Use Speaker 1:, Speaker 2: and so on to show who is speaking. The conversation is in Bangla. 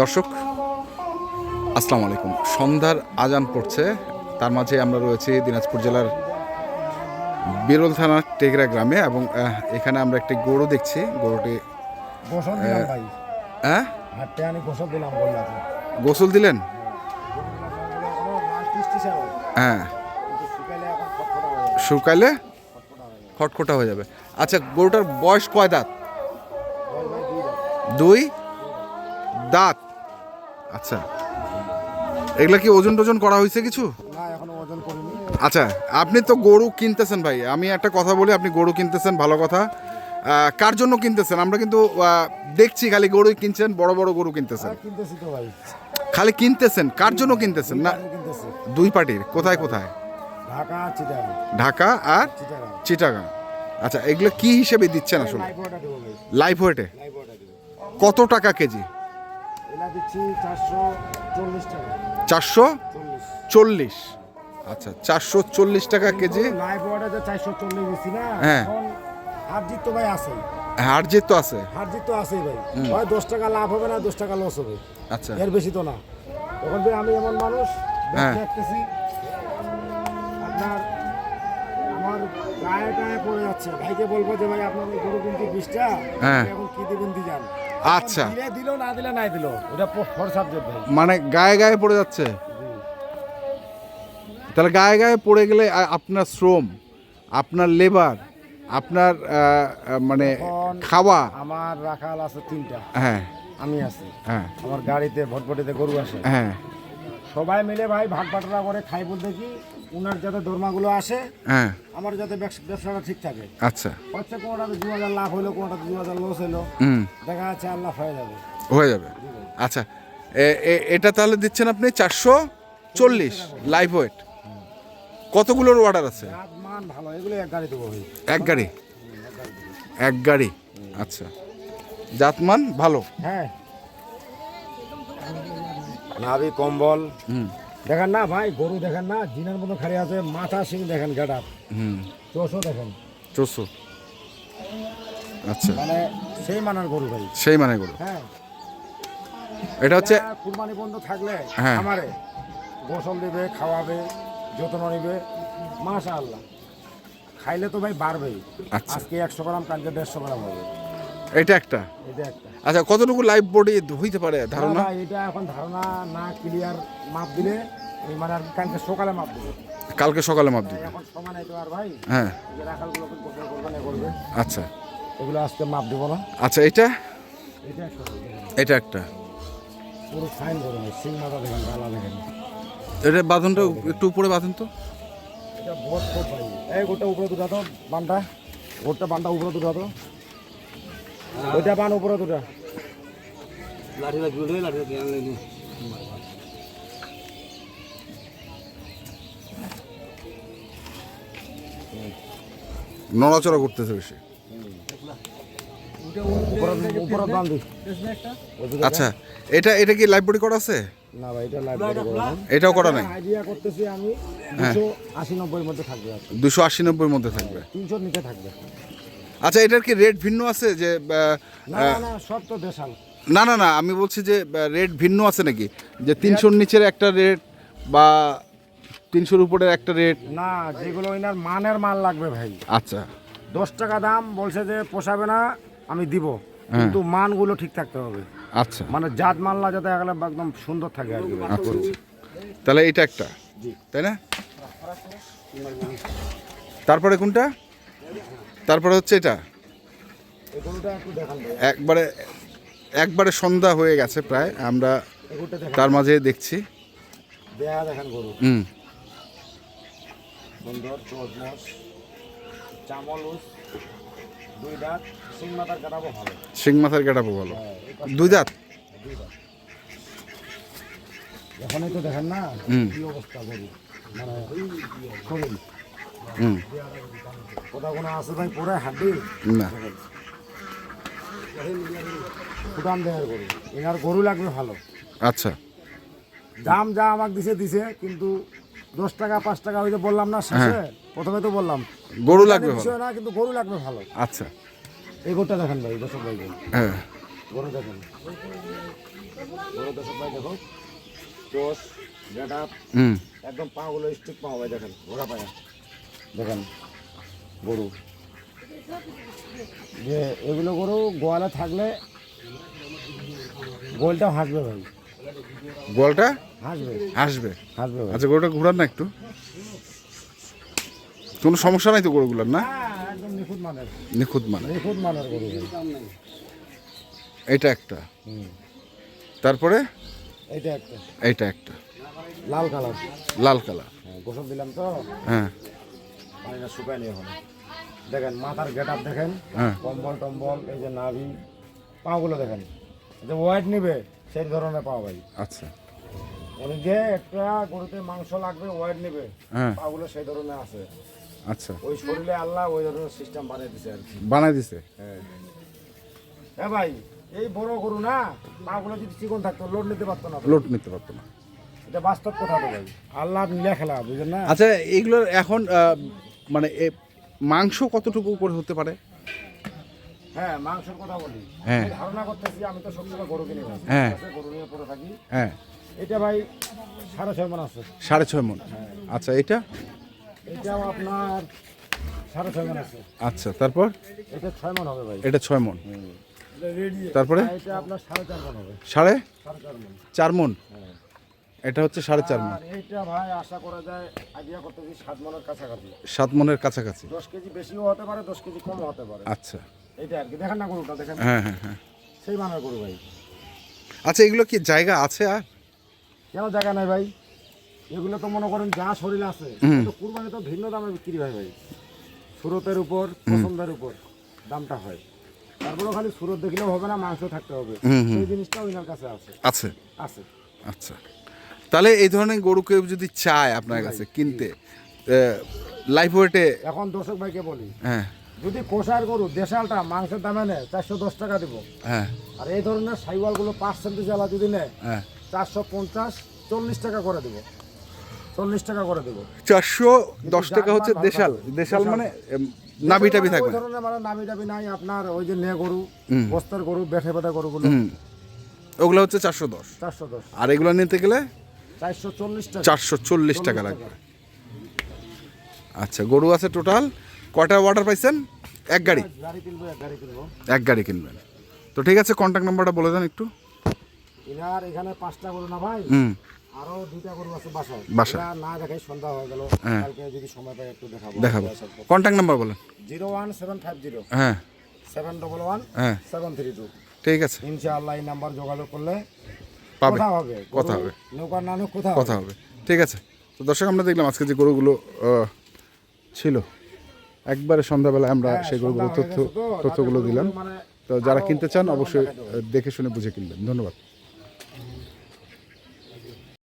Speaker 1: দর্শক আসসালামু আলাইকুম। সন্ধ্যার আজান পড়ছে। তার মাঝে আমরা রয়েছি দিনাজপুর জেলার বিরল থানার টেগরা গ্রামে এবং এখানে আমরা একটি গরু দেখছি। গরুটি
Speaker 2: গোসল
Speaker 1: হ্যাঁ?
Speaker 2: গোসল
Speaker 1: গোসল দিলেন? হ্যাঁ। শুকাইলে খটখটা হয়ে যাবে। আচ্ছা গরুটার বয়স কয় দাঁত। দুই দাঁত। আচ্ছা। এগুলা কি ওজন টোজন করা হয়েছে কিছু? আচ্ছা আপনি তো গরু কিনতেছেন ভাই। আমি একটা কথা বলি আপনি গরু কিনতেছেন ভালো কথা। কার জন্য কিনতেছেন? আমরা কিন্তু দেখছি খালি গরুই কিনছেন বড় বড় গরু কিনতেছেন। খালি কিনতেছেন? কার জন্য কিনতেছেন? না দুই পার্টির। কোথায় কোথায়?
Speaker 2: ঢাকা
Speaker 1: আর
Speaker 2: চিটাগাং।
Speaker 1: আচ্ছা এগুলো কি হিসেবে দিচ্ছেন আসলে?
Speaker 2: লাইভ
Speaker 1: ওয়েটে কত টাকা কেজি?
Speaker 2: দিচ্ছি চারশো চল্লিশ টাকা।
Speaker 1: চারশো
Speaker 2: চল্লিশ।
Speaker 1: আচ্ছা চারশো চল্লিশ টাকা কেজি।
Speaker 2: লাইভ ওটা চারশো চল্লিশ দিচ্ছি না
Speaker 1: হ্যাঁ।
Speaker 2: এখন হার জিত তো ভাই আছে।
Speaker 1: হার জিত তো আছে।
Speaker 2: হারজিত তো আছেই ভাই। হয় দশ টাকা লাভ হবে না দশ টাকা লস হবে।
Speaker 1: আচ্ছা।
Speaker 2: এর বেশি তো না। তখন ভাই আমি এমন মানুষ
Speaker 1: হ্যাঁ।
Speaker 2: দেখতেছি আপনার আমার গায়ে গায়ে পড়ে যাচ্ছে। ভাইকে বলব যে ভাই আপনার গরু কিন্তু বিষটা
Speaker 1: হ্যাঁ।
Speaker 2: এখন কি দিবেন দি যান
Speaker 1: আচ্ছা।
Speaker 2: দিলে দিল না দিলে নাই দিল। ওটা ফর সাবজেক্ট ভাই।
Speaker 1: মানে গায়ে গায়ে পড়ে যাচ্ছে? তাহলে গায়ে গায়ে পড়ে গেলে আপনার শ্রম আপনার লেবার আপনার মানে খাওয়া।
Speaker 2: আমার রাখাল আছে তিনটা।
Speaker 1: হ্যাঁ।
Speaker 2: আমি আছি।
Speaker 1: হ্যাঁ।
Speaker 2: আমার গাড়িতে ভটভটিতে গরু আসে।
Speaker 1: হ্যাঁ।
Speaker 2: সবাই মিলে ভাই ভাগ বাটরা করে খাই বলতে কি উনার যাতে দরমাগুলো আসে
Speaker 1: হ্যাঁ।
Speaker 2: আমার যাতে ব্যবস- ব্যবসাটা ঠিক থাকে।
Speaker 1: আচ্ছা।
Speaker 2: হচ্ছে কোনোটাতে দু হাজার লাভ হলো কোনোটাতে দু হাজার লস হলো
Speaker 1: হুম।
Speaker 2: দেখা যাচ্ছে আল্লাহ হয়ে যাবে।
Speaker 1: হয়ে যাবে। আচ্ছা এটা তাহলে দিচ্ছেন আপনি চারশো চল্লিশ লাইভ ওয়েট কতগুলোর অর্ডার আছে?
Speaker 2: মান ভালো এগুলো এক গাড়ি দেবো ভাই।
Speaker 1: এক গাড়ি? এক গাড়ি। আচ্ছা। জাতমান ভালো?
Speaker 2: হ্যাঁ। নাভি কম্বল। দেখেন না ভাই গরু দেখেন না জিনের মতো খালি আছে মাথা সিং দেখেন গেট আপ।
Speaker 1: হুম।
Speaker 2: চোষও দেখেন।
Speaker 1: চোদ্দশো আচ্ছা।
Speaker 2: মানে সেই মানার গরু ভাই।
Speaker 1: সেই মানে গরু।
Speaker 2: হ্যাঁ।
Speaker 1: এটা হচ্ছে
Speaker 2: কুরবানি বন্ধ থাকলে
Speaker 1: হ্যাঁ।
Speaker 2: আমারে গোসল দেবে খাওয়াবে যত্ন নিবে। মাশা আল্লাহ খাইলে তো ভাই বাড়বেই।
Speaker 1: আচ্ছা।
Speaker 2: আজকে একশো গ্রাম কালকে দেড়শো গ্রাম হবে।
Speaker 1: এটা একটা?
Speaker 2: এটা একটা।
Speaker 1: আচ্ছা কতটুকু লাইভ বডি হইতে পারে ধারণা?
Speaker 2: এটা এখন ধারণা না ক্লিয়ার মাপ দিলে এই মানে আর কালকে সকালে মাপ দিবে।
Speaker 1: কালকে সকালে মাপ দিবে।
Speaker 2: এখন সমানে আর ভাই।
Speaker 1: হ্যাঁ।
Speaker 2: করবে
Speaker 1: আচ্ছা।
Speaker 2: এগুলো আজকে মাপ দেবো না।
Speaker 1: আচ্ছা এটা?
Speaker 2: এটা একশো
Speaker 1: এটা একটা।
Speaker 2: পুরো ফাইন করে সিং মাথা দেখেন গালা দেখেন।
Speaker 1: এটা বাঁধনটা একটু উপরে বাঁধন তো।
Speaker 2: এটা বহুত খুব ভাই। এই গোটা উপরে দুটা তো বানটা। গোটা বানটা উপরে দুটা তো ওইটা বান উপরে দুটা।
Speaker 1: নড়াচড়া করতেছে বেশি। আচ্ছা এটা এটা কি লাইভ বডি করা আছে?
Speaker 2: না ভাই এটা লাইব্রেরি করে
Speaker 1: এটাও করা নাই?
Speaker 2: আইডিয়া করতেছি আমি দুশো আশি নব্বইয়ের মধ্যে থাকবে। আর
Speaker 1: দুশো আশি নব্বইয়ের মধ্যে থাকবে।
Speaker 2: তিনশোর নিচে থাকবে।
Speaker 1: আচ্ছা এটার কি রেট ভিন্ন আছে যে
Speaker 2: না না, না সব তো দেশাল।
Speaker 1: না না না আমি বলছি যে রেট ভিন্ন আছে নাকি? যে তিনশোর নিচের একটা রেট বা তিনশোর উপরের একটা রেট
Speaker 2: না যেগুলো ওইনার মানের মাল লাগবে ভাই।
Speaker 1: আচ্ছা।
Speaker 2: দশ টাকা দাম বলছে যে পোষাবে না আমি দিব।
Speaker 1: হ্যাঁ।
Speaker 2: কিন্তু মানগুলো ঠিক থাকতে হবে।
Speaker 1: আচ্ছা।
Speaker 2: মানে জাত মানলা যাতে একদম একদম সুন্দর থাকে আর কি
Speaker 1: আচ্ছা। তাহলে এটা একটা। তাই না? তারপরে কোনটা? তারপরে হচ্ছে এটা। একবারে একবারে সন্ধ্যা হয়ে গেছে প্রায় আমরা তার মাঝে দেখছি। হুম।
Speaker 2: সিং মাথার কাটাবো ভালো। হ্যাঁ,
Speaker 1: দুই দাঁত?
Speaker 2: এখনই তো দেখেন না কি অবস্থা গরু। মানে কোথাও কোনো আছে ভাই পরে হাড্ডি।
Speaker 1: না।
Speaker 2: ফুটান দেহের গরু। এনার গরু লাগবে ভালো।
Speaker 1: আচ্ছা।
Speaker 2: দাম যা আমাকে দিছে দিছে কিন্তু দশ টাকা পাঁচ টাকা ওই যে বললাম না শেষে প্রথমে তো বললাম।
Speaker 1: গরু লাগবে
Speaker 2: বিষয় না কিন্তু গরু লাগবে ভালো।
Speaker 1: আচ্ছা।
Speaker 2: এই গরুটা দেখেন ভাই দর্শক ভাই
Speaker 1: হ্যাঁ।
Speaker 2: গরু দেখেন। গরু দর্শক ভাই দেখো। চোষ গেট আপ একদম পাগুলো স্টিক পা ভাই দেখেন। ঘোড়া পায়া। দেখেন গরু। যে এগুলো গরু গোয়ালে থাকলে গোলটা হাসবে ভাই।
Speaker 1: গোয়ালটা?
Speaker 2: হাসবে।
Speaker 1: হাসবে?
Speaker 2: হাসবে
Speaker 1: আচ্ছা গরুটা ঘুরান না একটু। কোনো সমস্যা নাই তো গরুগুলোর না?
Speaker 2: নিখুঁত মানের।
Speaker 1: নিখুঁত মানে
Speaker 2: নিখুঁত মানের গরু
Speaker 1: এটা একটা। তারপরে?
Speaker 2: এইটা একটা।
Speaker 1: এইটা একটা।
Speaker 2: লাল কালার।
Speaker 1: লাল কালার।
Speaker 2: হ্যাঁ, গোসল দিলাম তো।
Speaker 1: হ্যাঁ।
Speaker 2: পানিটা শুকায়নি এখন দেখেন মাথার গেট আপ দেখেন
Speaker 1: হ্যাঁ।
Speaker 2: কম্বল টম্বল এই যে নাভি পাগুলো দেখেন। যে ওয়াইট নিবে সেই ধরনের পা ভাই
Speaker 1: আচ্ছা।
Speaker 2: মানে যে একটা গরুতে মাংস লাগবে ওয়াইট নিবে
Speaker 1: হ্যাঁ।
Speaker 2: পাগুলো সেই ধরনের আছে।
Speaker 1: আচ্ছা।
Speaker 2: ওই শরীরে আল্লাহ ওই ধরনের সিস্টেম বানিয়ে দিছে আর কি।
Speaker 1: বানাই দিছে?
Speaker 2: হ্যাঁ। হ্যাঁ ভাই এই বড় গরু না পাগুলো যদি চিকন থাকতো লোড নিতে পারতো না।
Speaker 1: লোড নিতে পারতো না।
Speaker 2: এটা বাস্তব কথা তো ভাই। আল্লাহ মিলে খেলা বুঝলেন না?
Speaker 1: আচ্ছা এইগুলোর এখন মানে এ মাংস কতটুকু করে হতে পারে?
Speaker 2: হ্যাঁ মাংসের কথা বলি।
Speaker 1: হ্যাঁ।
Speaker 2: ধারণা করতেছি আমি তো সবসময় গরু কিনে
Speaker 1: হ্যাঁ।
Speaker 2: গরু নিয়ে পড়ে থাকি।
Speaker 1: হ্যাঁ।
Speaker 2: এটা ভাই সাড়ে ছয় মন আছে।
Speaker 1: সাড়ে ছয় মন। আচ্ছা এটা?
Speaker 2: এটাও আপনার সাড়ে ছয় মন আছে।
Speaker 1: আচ্ছা তারপর?
Speaker 2: এটা ছয় মন হবে ভাই।
Speaker 1: এটা ছয় মন। তারপরে?
Speaker 2: এটা আপনার সাড়ে চার মন হবে।
Speaker 1: সাড়ে?
Speaker 2: সাড়ে চার মন।
Speaker 1: চার মন।
Speaker 2: হ্যাঁ।
Speaker 1: এটা হচ্ছে সাড়ে চার মন।
Speaker 2: এইটা ভাই আশা করা যায় আইডিয়া করতেছি সাত মনের কাছাকাছি।
Speaker 1: সাত মনের কাছাকাছি।
Speaker 2: দশ কেজি বেশিও হতে পারে দশ কেজি কমও হতে পারে।
Speaker 1: আচ্ছা।
Speaker 2: এইটা আর কি। দেখেন না গরুটা দেখেন।
Speaker 1: হ্যাঁ হ্যাঁ হ্যাঁ।
Speaker 2: সেই মানের গরু ভাই।
Speaker 1: আচ্ছা এগুলো কি জায়গা আছে আর?
Speaker 2: কেন জায়গা নাই ভাই? এগুলো তো মনে করেন যা শরীর আছে তো কুরবানি তো ভিন্ন দামে বিক্রি হয় ভাই। সুরতের উপর পছন্দের উপর দামটা হয়। তারপরেও খালি সুরত দেখলেও হবে না মাংস থাকতে হবে। সেই জিনিসটা ওইনার কাছে আছে।
Speaker 1: আছে।
Speaker 2: আছে।
Speaker 1: আচ্ছা। তাহলে এই ধরনের গরু কেউ যদি চায় আপনার কাছে কিনতে লাইফ ওয়েটে
Speaker 2: এখন দর্শক ভাইকে বলি
Speaker 1: হ্যাঁ।
Speaker 2: যদি কোষার গরু দেশালটা মাংসের দামে নেয় চারশো দশ টাকা দিব।
Speaker 1: হ্যাঁ।
Speaker 2: আর এই ধরনের সাইওয়ালগুলো পার্সেন্টেজ জ্বালা যদি নেয়
Speaker 1: হ্যাঁ।
Speaker 2: চারশো পঞ্চাশ চল্লিশ টাকা করে দেবো। চল্লিশ টাকা করে দেবো।
Speaker 1: চারশো দশ টাকা হচ্ছে দেশাল। দেশাল মানে এম, নাভি টাভি থাকবে।
Speaker 2: ধরনের মানে নাই আপনার ওই যে নে গরু বস্তার গরু বেঠে বেটা গরুগুলো।
Speaker 1: ওগুলো হচ্ছে চারশো দশ।
Speaker 2: চারশো দশ।
Speaker 1: আর এগুলো নিতে গেলে
Speaker 2: চারশো চল্লিশ টাকা
Speaker 1: লাগবে। আচ্ছা গরু আছে টোটাল। কয়টা অর্ডার পাইছেন? এক গাড়ি।
Speaker 2: এক গাড়ি কিনবো।
Speaker 1: এক গাড়ি কিনবেন। তো ঠিক আছে কন্ট্যাক্ট নাম্বারটা বলে দেন একটু।
Speaker 2: এখানে পাঁচটা গরু না ভাই? আরও দুইটা গরু আছে বাসায়।
Speaker 1: বাসায়।
Speaker 2: না দেখাই সন্ধ্যা হয়ে গেল।
Speaker 1: হ্যাঁ।
Speaker 2: কালকে যদি সময় পাই একটু দেখাবো।
Speaker 1: দেখাবো। কন্ট্যাক্ট নাম্বার বলেন।
Speaker 2: Zero one seven five zero.
Speaker 1: হ্যাঁ।
Speaker 2: সেভেন ডবল ওয়ান
Speaker 1: হ্যাঁ।
Speaker 2: Seven three two.
Speaker 1: ঠিক আছে।
Speaker 2: ইনশাআল্লাহ এই নাম্বার যোগাযোগ করলে
Speaker 1: পাবে
Speaker 2: কথা হবে
Speaker 1: কথা হবে।
Speaker 2: নৌকার নানুক কথা
Speaker 1: কথা হবে। ঠিক আছে। তো দর্শক আমরা দেখলাম আজকে যে গরুগুলো ছিল। একবারে সন্ধ্যাবেলায় আমরা
Speaker 2: হ্যাঁ,
Speaker 1: সেই গরুগুলো তথ্য তথ্যগুলো দিলাম।
Speaker 2: মানে
Speaker 1: তো যারা কিনতে চান অবশ্যই দেখে শুনে বুঝে কিনবেন। ধন্যবাদ।